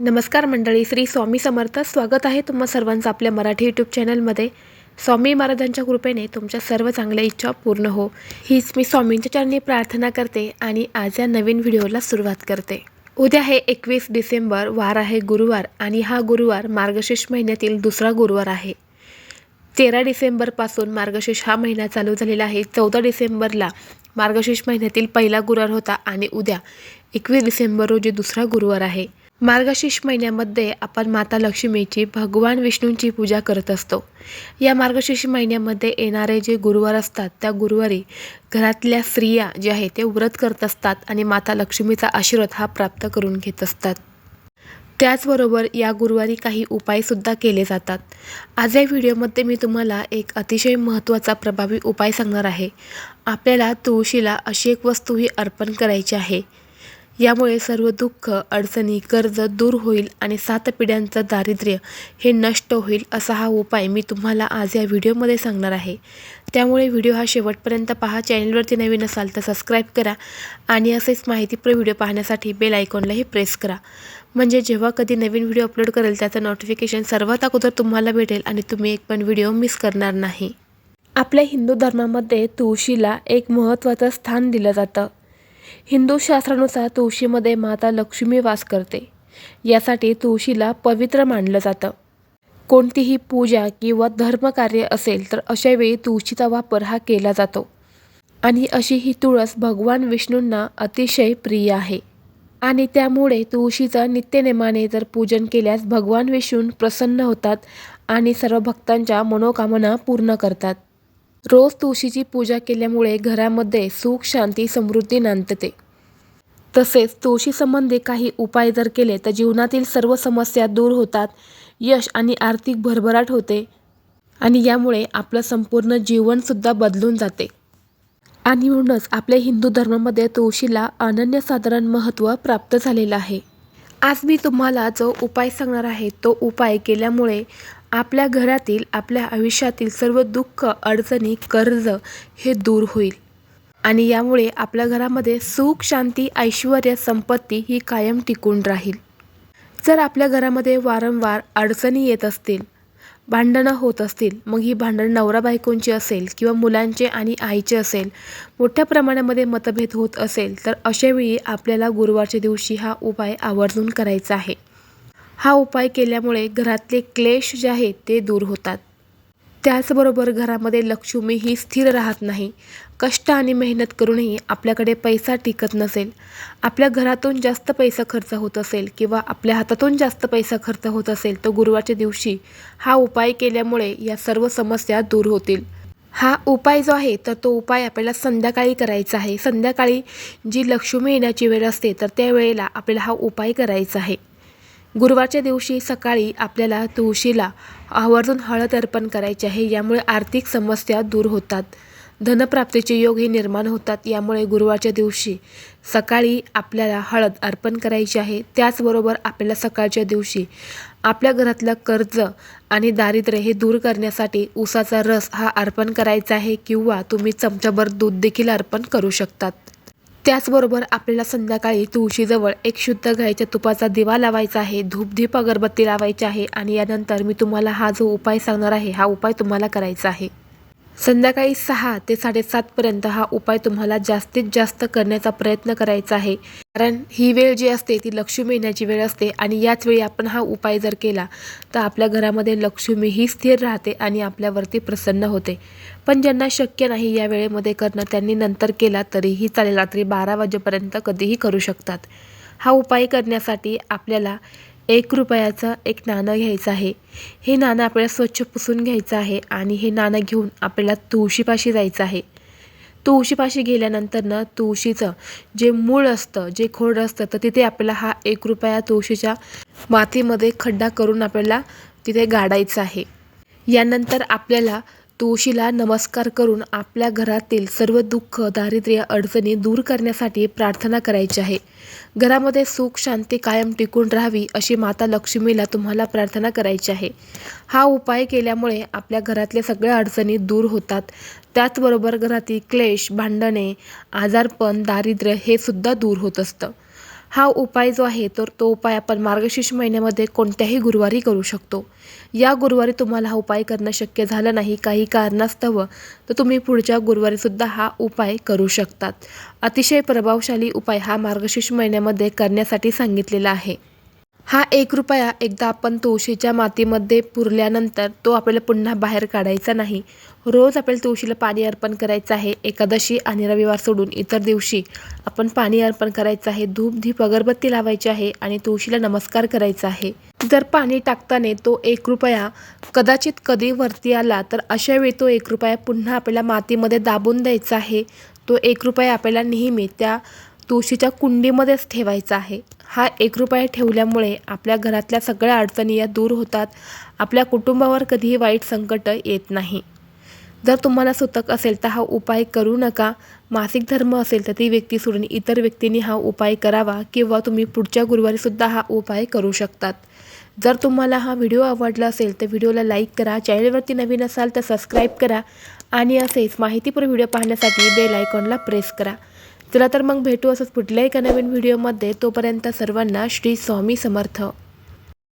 नमस्कार मंडळी श्री स्वामी समर्थ. स्वागत आहे तुम्हा सर्वांचं आपल्या मराठी यूट्यूब चॅनलमध्ये स्वामी महाराजांच्या कृपेने तुमच्या सर्व चांगल्या इच्छा पूर्ण हो. हीच मी स्वामींच्या चरणी प्रार्थना करते आणि आज या नवीन व्हिडिओला सुरुवात करते. उद्या आहे एकवीस डिसेंबर वार आहे गुरुवार आणि हा गुरुवार मार्गशीर्ष महिन्यातील दुसरा गुरुवार आहे. तेरा डिसेंबरपासून मार्गशीर्ष हा महिना चालू झालेला आहे. चौदा डिसेंबरला मार्गशीर्ष महिन्यातील पहिला गुरुवार होता आणि उद्या एकवीस डिसेंबर रोजी दुसरा गुरुवार आहे. मार्गशीर्ष महिन्यामध्ये आपण माता लक्ष्मीची भगवान विष्णूंची पूजा करत असतो. या मार्गशीर्ष महिन्यामध्ये येणारे जे गुरुवार असतात त्या गुरुवारी घरातल्या स्त्रिया जे आहे ते व्रत करत असतात आणि माता लक्ष्मीचा आशीर्वाद हा प्राप्त करून घेत असतात. त्याचबरोबर या गुरुवारी काही उपायसुद्धा केले जातात. आज या व्हिडिओमध्ये मी तुम्हाला एक अतिशय महत्त्वाचा प्रभावी उपाय सांगणार आहे. आपल्याला तुळशीला अशी एक वस्तू ही अर्पण करायची आहे. यामुळे सर्व दुःख अडचणी कर्ज दूर होईल आणि सात पिढ्यांचं दारिद्र्य हे नष्ट होईल असा हा उपाय मी तुम्हाला आज या व्हिडिओमध्ये सांगणार आहे. त्यामुळे व्हिडिओ हा शेवटपर्यंत पहा. चॅनलवरती नवीन असाल तर सबस्क्राईब करा आणि असेच माहितीपूर्ण व्हिडिओ पाहण्यासाठी बेल आयकॉनलाही प्रेस करा. म्हणजे जेव्हा कधी नवीन व्हिडिओ अपलोड करेल त्याचं नोटिफिकेशन सर्वात अगोदर तुम्हाला भेटेल आणि तुम्ही एक पण व्हिडिओ मिस करणार नाही. आपल्या हिंदू धर्मामध्ये तुळशीला एक महत्त्वाचं स्थान दिलं जातं. हिंदू शास्त्रानुसार तुळशीमध्ये माता लक्ष्मी वास करते. यासाठी तुळशीला पवित्र मानलं जातं. कोणतीही पूजा किंवा धर्मकार्य असेल तर अशावेळी तुळशीचा वापर हा केला जातो. आणि अशी ही तुळस भगवान विष्णूंना अतिशय प्रिय आहे. आणि त्यामुळे तुळशीचं नित्यनेमाने जर पूजन केल्यास भगवान विष्णू प्रसन्न होतात आणि सर्व भक्तांच्या मनोकामना पूर्ण करतात. रोज तुळशीची पूजा केल्यामुळे घरामध्ये सुख शांती समृद्धी नांदते तसेच तुळशीसंबंधी काही उपाय जर केले तर जीवनातील सर्व समस्या दूर होतात यश आणि आर्थिक भरभराट होते आणि यामुळे आपलं संपूर्ण जीवनसुद्धा बदलून जाते. आणि म्हणूनच आपल्या हिंदू धर्मामध्ये तुळशीला अनन्यसाधारण महत्त्व प्राप्त झालेलं आहे. आज मी तुम्हाला जो उपाय सांगणार आहे तो उपाय केल्यामुळे आपल्या घरातील आपल्या आयुष्यातील सर्व दुःख अडचणी कर्ज हे दूर होईल. आणि यामुळे आपल्या घरामध्ये सुख शांती ऐश्वर संपत्ती ही कायम टिकून राहील. जर आपल्या घरामध्ये वारंवार अडचणी येत असतील भांडणं होत असतील मग ही भांडणं नवरा बायकोंची असेल किंवा मुलांचे आणि आईचे असेल मोठ्या प्रमाणामध्ये मतभेद होत असेल तर अशावेळी आपल्याला गुरुवारच्या दिवशी हा उपाय आवर्जून करायचा आहे. हा उपाय केल्यामुळे घरातले क्लेश जे आहेत ते दूर होतात. त्याचबरोबर घरामध्ये लक्ष्मी ही स्थिर राहत नाही. कष्ट आणि मेहनत करूनही आपल्याकडे पैसा टिकत नसेल. आपल्या घरातून जास्त पैसा खर्च होत असेल किंवा आपल्या हातातून जास्त पैसा खर्च होत असेल तर गुरुवारच्या दिवशी हा उपाय केल्यामुळे या सर्व समस्या दूर होतील. हा उपाय जो आहे तर तो उपाय आपल्याला संध्याकाळी करायचा आहे. संध्याकाळी जी लक्ष्मी येण्याची वेळ असते तर त्या वेळेला आपल्याला हा उपाय करायचा आहे. गुरुवारच्या दिवशी सकाळी आपल्याला तुळशीला आवर्जून हळद अर्पण करायचे आहे. यामुळे आर्थिक समस्या दूर होतात. धनप्राप्तीचे योग हे निर्माण होतात. यामुळे गुरुवारच्या दिवशी सकाळी आपल्याला हळद अर्पण करायची आहे. त्याचबरोबर आपल्याला सकाळच्या दिवशी आपल्या घरातलं कर्ज आणि दारिद्र्य हे दूर करण्यासाठी ऊसाचा रस हा अर्पण करायचा आहे किंवा तुम्ही चमचाभर दूध देखील अर्पण करू शकतात. त्याचबरोबर आपल्याला संध्याकाळी तुळशीजवळ एक शुद्ध गाईच्या तुपाचा दिवा लावायचा आहे धूपधीप अगरबत्ती लावायची आहे आणि यानंतर मी तुम्हाला हा जो उपाय सांगणार आहे हा उपाय तुम्हाला करायचा आहे. संध्याकाळी सहा ते साडेसातपर्यंत हा उपाय तुम्हाला जास्तीत जास्त करण्याचा प्रयत्न करायचा आहे. कारण ही वेळ जी असते ती लक्ष्मी येण्याची वेळ असते आणि याच वेळी आपण हा उपाय जर केला तर आपल्या घरामध्ये लक्ष्मी ही स्थिर राहते आणि आपल्यावरती प्रसन्न होते. पण ज्यांना शक्य नाही या वेळेमध्ये करणं त्यांनी नंतर केला तरीही चालेल. रात्री बारा वाजेपर्यंत कधीही करू शकतात. हा उपाय करण्यासाठी आपल्याला एक रुपयाचं एक नाणं घ्यायचं आहे. हे नाणं आपल्याला स्वच्छ पुसून घ्यायचं आहे आणि हे नाणं घेऊन आपल्याला तुळशीपाशी जायचं आहे. तुळशीपाशी गेल्यानंतर ना तुळशीचं जे मूळ असतं जे खोड असतं तर तिथे आपल्याला हा एक रुपया तुळशीच्या मातीमध्ये खड्डा करून आपल्याला तिथे गाडायचं आहे. यानंतर आपल्याला तुळशीला नमस्कार करून आपल्या घरातील सर्व दुःख दारिद्र्य अडचणी दूर करण्यासाठी प्रार्थना करायची आहे. घरामध्ये सुख शांती कायम टिकून राहावी अशी माता लक्ष्मीला तुम्हाला प्रार्थना करायची आहे. हा उपाय केल्यामुळे आपल्या घरातल्या सगळ्या अडचणी दूर होतात. त्याचबरोबर घरातील क्लेश भांडणे आजारपण दारिद्र्य हे सुद्धा दूर होत असतं. हा उपाय जो आहे तर तो उपाय आपण मार्गशीर्ष महिन्यामध्ये कोणत्याही गुरुवारी करू शकतो. या गुरुवारी तुम्हाला हा उपाय करणं शक्य झालं नाही काही कारणास्तव तर तुम्ही पुढच्या गुरुवारीसुद्धा हा उपाय करू शकतात. अतिशय प्रभावशाली उपाय हा मार्गशीर्ष महिन्यामध्ये करण्यासाठी सांगितलेला आहे. हा एक रुपया एकदा आपण तुळशीच्या मातीमध्ये पुरल्यानंतर तो आपल्याला पुन्हा बाहेर काढायचा नाही. रोज आपल्याला तुळशीला पाणी अर्पण करायचं आहे. एकादशी आणि रविवार सोडून इतर दिवशी आपण पाणी अर्पण करायचं आहे. धूप धीप अगरबत्ती लावायची आहे आणि तुळशीला नमस्कार करायचा आहे. जर पाणी टाकताना तो एक रुपया कदाचित कधी वरती आला तर अशा वेळी तो एक रुपया पुन्हा आपल्याला मातीमध्ये दाबून द्यायचा आहे. तो एक रुपया आपल्याला नेहमी त्या तुळशीच्या कुंडीमध्येच ठेवायचा आहे. हा एक रुपया ठेवल्यामुळे आपल्या घरातल्या सगळ्या अडचणी या दूर होतात. आपल्या कुटुंबावर कधीही वाईट संकट येत नाही. जर तुम्हाला सुतक असेल तर हा उपाय करू नका. मासिक धर्म असेल तर ती व्यक्ती सोडून इतर व्यक्तींनी हा उपाय करावा किंवा तुम्ही पुढच्या गुरुवारीसुद्धा हा उपाय करू शकतात. जर तुम्हाला हा व्हिडिओ आवडला असेल तर व्हिडिओला लाईक करा चॅनलवरती नवीन असाल तर सबस्क्राईब करा आणि असेच माहितीपूर व्हिडिओ पाहण्यासाठी बेल आयकॉनला प्रेस करा. चला तर मग भेटू असंच कुठल्याही एका नवीन व्हिडिओमध्ये तोपर्यंत सर्वांना श्री स्वामी समर्थ.